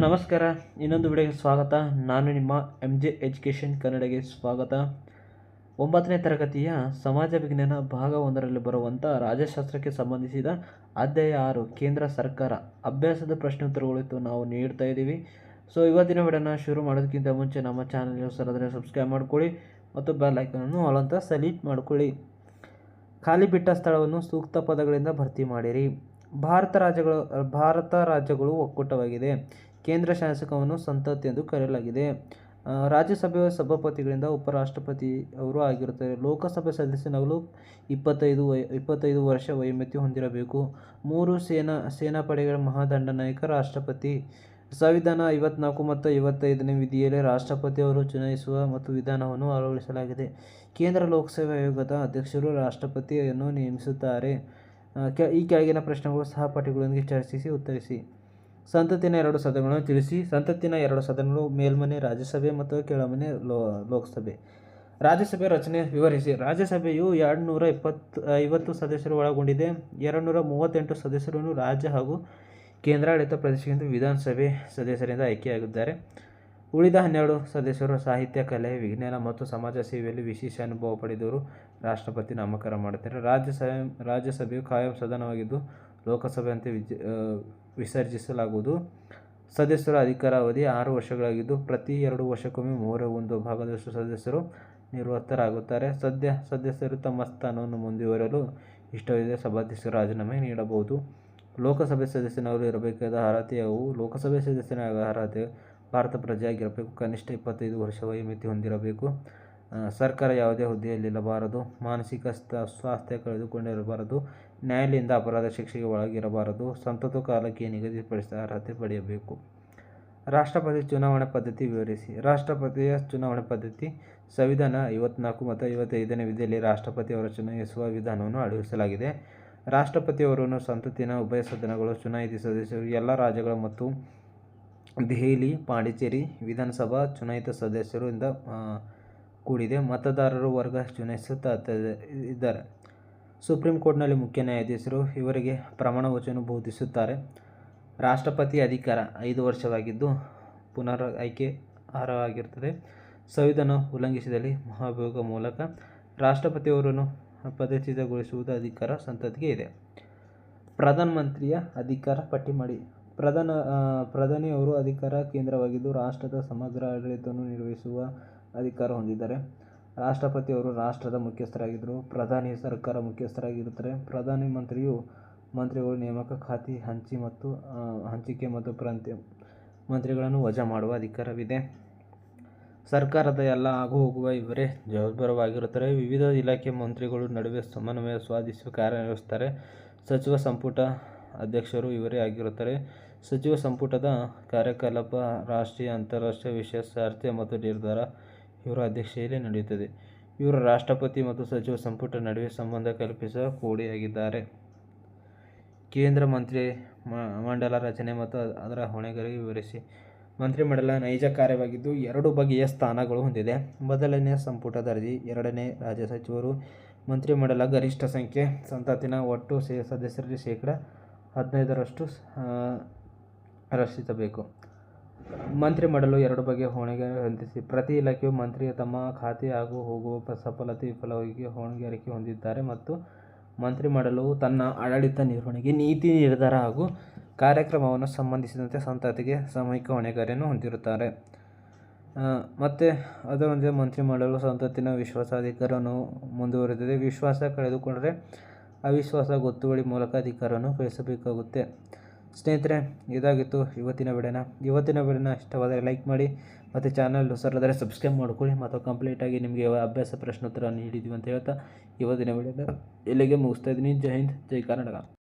ನಮಸ್ಕಾರ. ಇನ್ನೊಂದು ವಿಡಿಯೋಗೆ ಸ್ವಾಗತ. ನಾನು ನಿಮ್ಮ ಎಂ ಜೆ ಎಜುಕೇಷನ್ ಕನ್ನಡಗೆ ಸ್ವಾಗತ. ಒಂಬತ್ತನೇ ತರಗತಿಯ ಸಮಾಜ ವಿಜ್ಞಾನ ಭಾಗ ಒಂದರಲ್ಲಿ ಬರುವಂಥ ರಾಜ್ಯಶಾಸ್ತ್ರಕ್ಕೆ ಸಂಬಂಧಿಸಿದ ಅಧ್ಯಾಯ ಆರು, ಕೇಂದ್ರ ಸರ್ಕಾರ. ಅಭ್ಯಾಸದ ಪ್ರಶ್ನೆ ಉತ್ತರಗಳಿತ್ತು ನಾವು ನೀಡ್ತಾ ಇದ್ದೀವಿ. ಸೊ ಇವತ್ತಿನ ವಿಡಿಯೋನ ಶುರು ಮಾಡೋದಕ್ಕಿಂತ ಮುಂಚೆ ನಮ್ಮ ಚಾನಲ್ಗೆ ಸರದ್ರೆ ಸಬ್ಸ್ಕ್ರೈಬ್ ಮಾಡ್ಕೊಳ್ಳಿ ಮತ್ತು ಬೆಲ್ ಐಕನನ್ನು ಆಲ್ ಅಂತ ಸೆಲೆಕ್ಟ್ ಮಾಡ್ಕೊಳ್ಳಿ. ಖಾಲಿ ಬಿಟ್ಟ ಸ್ಥಳವನ್ನು ಸೂಕ್ತ ಪದಗಳಿಂದ ಭರ್ತಿ ಮಾಡಿರಿ. ಭಾರತ ರಾಜ್ಯಗಳು ಭಾರತ ರಾಜ್ಯಗಳು ಒಕ್ಕೂಟವಾಗಿದೆ. ಕೇಂದ್ರ ಶಾಸಕವನ್ನು ಸಂತತ್ ಎಂದು ಕರೆಯಲಾಗಿದೆ. ರಾಜ್ಯಸಭೆಯ ಸಭಾಪತಿಗಳಿಂದ ಉಪರಾಷ್ಟ್ರಪತಿ ಅವರು ಆಗಿರುತ್ತಾರೆ. ಲೋಕಸಭೆ ಸದಸ್ಯನಾಗಲು ಇಪ್ಪತ್ತೈದು ವಯ, ಇಪ್ಪತ್ತೈದು ವರ್ಷ ವಯೋಮಿತಿ ಹೊಂದಿರಬೇಕು. ಮೂರು ಸೇನಾ, ಸೇನಾಪಡೆಗಳ ಮಹಾದಂಡನಾಯಕ ರಾಷ್ಟ್ರಪತಿ. ಸಂವಿಧಾನ ಐವತ್ನಾಲ್ಕು ಮತ್ತು ಐವತ್ತೈದನೇ ವಿಧಿಯಲ್ಲಿ ರಾಷ್ಟ್ರಪತಿ ಅವರು ಚುನಾಯಿಸುವ ಮತ್ತು ವಿಧಾನವನ್ನು ಅಳವಡಿಸಲಾಗಿದೆ. ಕೇಂದ್ರ ಲೋಕಸೇವಾ ಆಯೋಗದ ಅಧ್ಯಕ್ಷರು ರಾಷ್ಟ್ರಪತಿಯನ್ನು ನೇಮಿಸುತ್ತಾರೆ. ಈ ಕೆಳಗಿನ ಪ್ರಶ್ನೆಗಳು ಸಹಪಾಠಿಗಳೊಂದಿಗೆ ಚರ್ಚಿಸಿ ಉತ್ತರಿಸಿ. ಸಂಸತ್ತಿನ ಎರಡು ಸದನಗಳನ್ನು ತಿಳಿಸಿ, ಸಂತತಿನ ಎರಡು ಸದನಗಳು ಮೇಲ್ಮನೆ ರಾಜ್ಯಸಭೆ ಮತ್ತು ಕೆಳಮನೆ ಲೋ, ಲೋಕಸಭೆ. ರಾಜ್ಯಸಭೆ ರಚನೆ ವಿವರಿಸಿ, ರಾಜ್ಯಸಭೆಯು ಎರಡು ನೂರ ಇಪ್ಪತ್ತು, ಐವತ್ತು ಸದಸ್ಯರು ಒಳಗೊಂಡಿದೆ. ಎರಡು ನೂರ ಮೂವತ್ತೆಂಟು ಸದಸ್ಯರನ್ನು ರಾಜ್ಯ ಹಾಗೂ ಕೇಂದ್ರಾಡಳಿತ ಪ್ರದೇಶದಿಂದ ವಿಧಾನಸಭೆ ಸದಸ್ಯರಿಂದ ಆಯ್ಕೆಯಾಗಿದ್ದಾರೆ. ಉಳಿದ ಹನ್ನೆರಡು ಸದಸ್ಯರು ಸಾಹಿತ್ಯ, ಕಲೆ, ವಿಜ್ಞಾನ ಮತ್ತು ಸಮಾಜ ಸೇವೆಯಲ್ಲಿ ವಿಶೇಷ ಅನುಭವ ಪಡೆದವರು ರಾಷ್ಟ್ರಪತಿ ನಾಮಕರಣ ಮಾಡುತ್ತಾರೆ ರಾಜ್ಯಸಭೆ, ರಾಜ್ಯಸಭೆಯು ಕಾಯಂ ಸದನವಾಗಿದ್ದು, ಲೋಕಸಭೆಯಂತೆ ವಿಸರ್ಜಿಸಲಾಗುವುದು. ಸದಸ್ಯರ ಅಧಿಕಾರ ಅವಧಿ ಆರು ವರ್ಷಗಳಾಗಿದ್ದು, ಪ್ರತಿ ಎರಡು ವರ್ಷಕ್ಕೊಮ್ಮೆ ಮೂರೇ ಒಂದು ಭಾಗದಷ್ಟು ಸದಸ್ಯರು ನಿವೃತ್ತರಾಗುತ್ತಾರೆ ಸದ್ಯ ಸದಸ್ಯರು ತಮ್ಮ ಸ್ಥಾನವನ್ನು ಮುಂದುವರೆಯಲು ಇಷ್ಟವಿದೆ. ಸಭಾಧ್ಯಕ್ಷರು ರಾಜೀನಾಮೆ ನೀಡಬಹುದು. ಲೋಕಸಭೆ ಸದಸ್ಯನಾಗಲು ಇರಬೇಕಾದ ಅರ್ಹತೆ ಯಾವುವು? ಲೋಕಸಭೆ ಸದಸ್ಯನ ಅರ್ಹತೆ ಭಾರತ ಪ್ರಜೆಯಾಗಿರಬೇಕು ಕನಿಷ್ಠ ಇಪ್ಪತ್ತೈದು ವರ್ಷ ವಯೋಮಿತಿ ಹೊಂದಿರಬೇಕು. ಸರ್ಕಾರ ಯಾವುದೇ ಹುದ್ದೆಯಲ್ಲಿರಬಾರದು ಮಾನಸಿಕ ಸ್ಥ- ಸ್ವಾಸ್ಥ್ಯ ಕಳೆದುಕೊಂಡಿರಬಾರದು. ನ್ಯಾಯಾಲಯದಿಂದ ಅಪರಾಧ ಶಿಕ್ಷೆಗೆ ಒಳಗಿರಬಾರದು. ಸಂತತ ಕಾಲಕ್ಕೆ ನಿಗದಿಪಡಿಸಿದ ಅರ್ಹತೆ ಪಡೆಯಬೇಕು. ರಾಷ್ಟ್ರಪತಿ ಚುನಾವಣೆ ಪದ್ಧತಿ ವಿವರಿಸಿ. ರಾಷ್ಟ್ರಪತಿಯ ಚುನಾವಣೆ ಪದ್ಧತಿ ಸಂವಿಧಾನ ಐವತ್ನಾಲ್ಕು ಮತ್ತು ಐವತ್ತೈದನೇ ವಿಧಿಯಲ್ಲಿ ರಾಷ್ಟ್ರಪತಿಯವರ ಚುನಾಯಿಸುವ ವಿಧಾನವನ್ನು ಅಳವಡಿಸಲಾಗಿದೆ. ರಾಷ್ಟ್ರಪತಿಯವರನ್ನು ಸಂತತಿನ ಉಭಯ ಸದನಗಳು, ಚುನಾಯಿತ ಸದಸ್ಯರು, ಎಲ್ಲ ರಾಜ್ಯಗಳು ಮತ್ತು ದೆಹಲಿ, ಪಾಂಡಿಚೇರಿ ವಿಧಾನಸಭಾ ಚುನಾಯಿತ ಸದಸ್ಯರಿಂದ ಕೂಡಿದೆ. ಮತದಾರರು ವರ್ಗ ಚುನಾಯಿಸುತ್ತಾ ಇದ್ದಾರೆ. ಸುಪ್ರೀಂ ಕೋರ್ಟ್ನಲ್ಲಿ ಮುಖ್ಯ ನ್ಯಾಯಾಧೀಶರು ಇವರಿಗೆ ಪ್ರಮಾಣ ವಚನ ಬೋಧಿಸುತ್ತಾರೆ. ರಾಷ್ಟ್ರಪತಿ ಅಧಿಕಾರ ಐದು ವರ್ಷವಾಗಿದ್ದು ಪುನರ್ ಆಯ್ಕೆ ಅರ್ಹವಾಗಿರುತ್ತದೆ. ಸಂವಿಧಾನ ಉಲ್ಲಂಘಿಸಿದಲ್ಲಿ ಮಹಾಭಿಯೋಗ ಮೂಲಕ ರಾಷ್ಟ್ರಪತಿಯವರನ್ನು ಪದಚಿತಗೊಳಿಸುವುದು ಅಧಿಕಾರ ಸಂತತಿಗೆ ಇದೆ. ಪ್ರಧಾನಮಂತ್ರಿಯ ಅಧಿಕಾರ ಪಟ್ಟಿ ಮಾಡಿ. ಪ್ರಧಾನ ಪ್ರಧಾನಿಯವರು ಅಧಿಕಾರ ಕೇಂದ್ರವಾಗಿದ್ದು ರಾಷ್ಟ್ರದ ಸಮಗ್ರ ಆಡಳಿತವನ್ನು ನಿರ್ವಹಿಸುವ ಅಧಿಕಾರ ಹೊಂದಿದ್ದಾರೆ. ರಾಷ್ಟ್ರಪತಿಯವರು ರಾಷ್ಟ್ರದ ಮುಖ್ಯಸ್ಥರಾಗಿದ್ದರು, ಪ್ರಧಾನಿ ಸರ್ಕಾರ ಮುಖ್ಯಸ್ಥರಾಗಿರುತ್ತಾರೆ. ಪ್ರಧಾನಿ ಮಂತ್ರಿಯು ಮಂತ್ರಿಗಳು ನೇಮಕ ಖಾತೆ ಹಂಚಿ ಮತ್ತು ಹಂಚಿಕೆ ಮತ್ತು ಪ್ರಾಂತ್ಯ ಮಂತ್ರಿಗಳನ್ನು ವಜಾ ಮಾಡುವ ಅಧಿಕಾರವಿದೆ. ಸರ್ಕಾರದ ಎಲ್ಲ ಆಗು ಹೋಗುವ ಇವರೇ ಜವಾಬ್ದಾರವಾಗಿರುತ್ತಾರೆ ವಿವಿಧ ಇಲಾಖೆ ಮಂತ್ರಿಗಳು ನಡುವೆ ಸಮನ್ವಯ ಸಾಧಿಸುವ ಕಾರ್ಯನಿರ್ವಹಿಸುತ್ತಾರೆ. ಸಚಿವ ಸಂಪುಟ ಅಧ್ಯಕ್ಷರು ಇವರೇ ಆಗಿರುತ್ತಾರೆ. ಸಚಿವ ಸಂಪುಟದ ಕಾರ್ಯಕಲಾಪ, ರಾಷ್ಟ್ರೀಯ, ಅಂತಾರಾಷ್ಟ್ರೀಯ ವಿಶ್ವಾಸಾರ್ಹತೆ ಮತ್ತು ನಿರ್ಧಾರ ಇವರ ಅಧ್ಯಕ್ಷತೆಯಲ್ಲಿ ನಡೆಯುತ್ತದೆ. ಇವರು ರಾಷ್ಟ್ರಪತಿ ಮತ್ತು ಸಚಿವ ಸಂಪುಟ ನಡುವೆ ಸಂಬಂಧ ಕಲ್ಪಿಸುವ ಕೋಡಿಯಾಗಿದ್ದಾರೆ. ಕೇಂದ್ರ ಮಂತ್ರಿ ಮಂಡಲ ರಚನೆ ಮತ್ತು ಅದರ ಹೊಣೆಗಾರಿಕೆ ವಿವರಿಸಿ. ಮಂತ್ರಿಮಂಡಲ ನೈಜ ಕಾರ್ಯವಾಗಿದ್ದು ಎರಡು ಬಗೆಯ ಸ್ಥಾನಗಳು ಹೊಂದಿದೆ. ಮೊದಲನೇ ಸಂಪುಟ ದರ್ಜೆ ಎರಡನೇ ರಾಜ್ಯ ಸಚಿವರು. ಮಂತ್ರಿಮಂಡಲ ಗರಿಷ್ಠ ಸಂಖ್ಯೆ ಸಂತತಿನ ಒಟ್ಟು ಸದಸ್ಯರಲ್ಲಿ ಶೇಕಡ ಹದಿನೈದರಷ್ಟು ಆ, ರಚಿಸಬೇಕು ಮಂತ್ರಿಮಂಡಲವು ಎರಡು ಬಗೆಯ ಹೊಣೆಗೆ ಹೊಂದಿಸಿ. ಪ್ರತಿ ಇಲಾಖೆಯು ಮಂತ್ರಿಯ ತಮ್ಮ ಖಾತೆ ಹಾಗೂ ಹೋಗುವ ಸಫಲತೆ ವಿಫಲವಾಗಿ ಹೊಣೆಗಾರಿಕೆ ಹೊಂದಿದ್ದಾರೆ ಮತ್ತು ಮಂತ್ರಿ ಮಾಡಲು ತನ್ನ ಆಡಳಿತ ನಿರ್ವಹಣೆಗೆ ನೀತಿ ನಿರ್ಧಾರ ಹಾಗೂ ಕಾರ್ಯಕ್ರಮವನ್ನು ಸಂಬಂಧಿಸಿದಂತೆ ಸಂತತಿಗೆ ಸಾಮೂಹಿಕ ಹೊಣೆಗಾರಿಯನ್ನು ಹೊಂದಿರುತ್ತಾರೆ. ಮತ್ತು ಅದರೊಂದಿಗೆ ಸಂತತಿನ ವಿಶ್ವಾಸ ವಿಶ್ವಾಸಾಧಿಕಾರವನ್ನು ಮುಂದುವರೆದಿದೆ. ವಿಶ್ವಾಸ ಕಳೆದುಕೊಂಡರೆ ಅವಿಶ್ವಾಸ ಗೊತ್ತುವಳಿ ಮೂಲಕ ಅಧಿಕಾರವನ್ನು ಕಳಿಸಬೇಕಾಗುತ್ತೆ ಸ್ನೇಹಿತರೆ, ಇದಾಗಿತ್ತು ಇವತ್ತಿನ ವಿಡಿಯೋನ. ಇವತ್ತಿನ ವಿಡಿಯೋನ ಇಷ್ಟವಾದರೆ ಲೈಕ್ ಮಾಡಿ ಮತ್ತು ಚಾನಲ್ ಹೊಸರಾದರೆ ಸಬ್ಸ್ಕ್ರೈಬ್ ಮಾಡ್ಕೊಳ್ಳಿ. ಮತ್ತು ಕಂಪ್ಲೀಟಾಗಿ ನಿಮಗೆ ಅಭ್ಯಾಸ ಪ್ರಶ್ನೋತ್ತರ ನೀಡಿದ್ದೀವಿ ಅಂತ ಹೇಳ್ತಾ ಇವತ್ತಿನ ವಿಡಿಯೋನ ಇಲ್ಲಿಗೆ ಮುಗಿಸ್ತಾ ಇದ್ದೀನಿ. ಜೈ ಹಿಂದ್, ಜೈ ಕರ್ನಾಟಕ.